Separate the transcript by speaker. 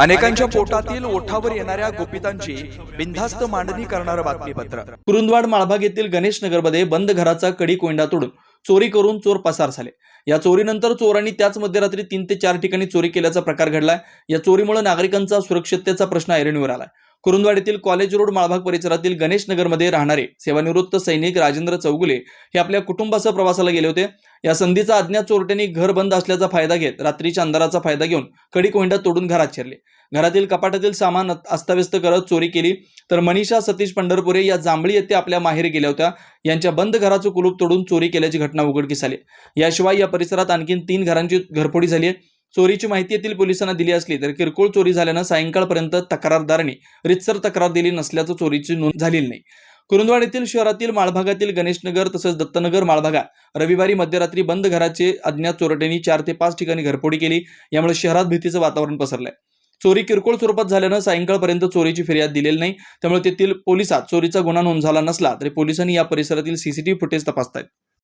Speaker 1: अनेकांच्या पोटातील ओठावर येणाऱ्या गोपितांची बिनधास्त मांडणी करणारं बातमीपत्र.
Speaker 2: कुरुंदवाड माळभाग येथील गणेश नगरमध्ये बंद घराचा कडी कोंडा तोडून चोरी करून चोर पसार झाले. या चोरीनंतर चोरांनी त्याच मध्यरात्री तीन ते चार ठिकाणी चोरी केल्याचा प्रकार घडलाय. या चोरीमुळे नागरिकांचा सुरक्षिततेचा प्रश्न ऐरणीवर आलाय. कुरुंदवाड येथील कॉलेज रोड माळभाग परिसरातील गणेश नगरमध्ये राहणारे सेवानिवृत्त सैनिक राजेंद्र चौगुले हे आपल्या कुटुंबासह प्रवासाला गेले होते. या संधीचा अज्ञात चोरट्यांनी घर बंद असल्याचा फायदा घेत रात्रीच्या अंधाराचा फायदा घेऊन कडी कोंडा तोडून घरात शिरले. घरातील कपाटातील सामान अस्ताव्यस्त करत चोरी केली. तर मनीषा सतीश पंढरपुरे या जांभळी येथे आपल्या माहेरी गेल्या होत्या. यांच्या बंद घराचं कुलूप तोडून चोरी केल्याची घटना उघडकीस आली. याशिवाय या परिसरात आणखी तीन घरांची घरफोडी झाली आहे. चोरीची माहिती येथील पोलिसांना दिली असली तर किरकोळ चोरी झाल्यानं सायंकाळपर्यंत तक्रारदारांनी रितसर तक्रार दिली नसल्याचं चोरीची नोंद झालेली नाही. कुरुंदवाड येथील शहरातील माळभागातील गणेशनगर तसंच दत्तनगर माळभागात रविवारी मध्यरात्री बंद घराचे अज्ञात चोरट्यांनी चार ते पाच ठिकाणी घरफोडी केली. यामुळे शहरात भीतीचं वातावरण पसरलंय. चोरी किरकोळ स्वरूपात झाल्यानं सायंकाळपर्यंत चोरीची फिर्याद दिलेली नाही. त्यामुळे तेथील पोलिसात चोरीचा गुन्हा नोंद झाला नसला तरी पोलिसांनी या परिसरातील सीसीटीव्ही फुटेज तपासतायत.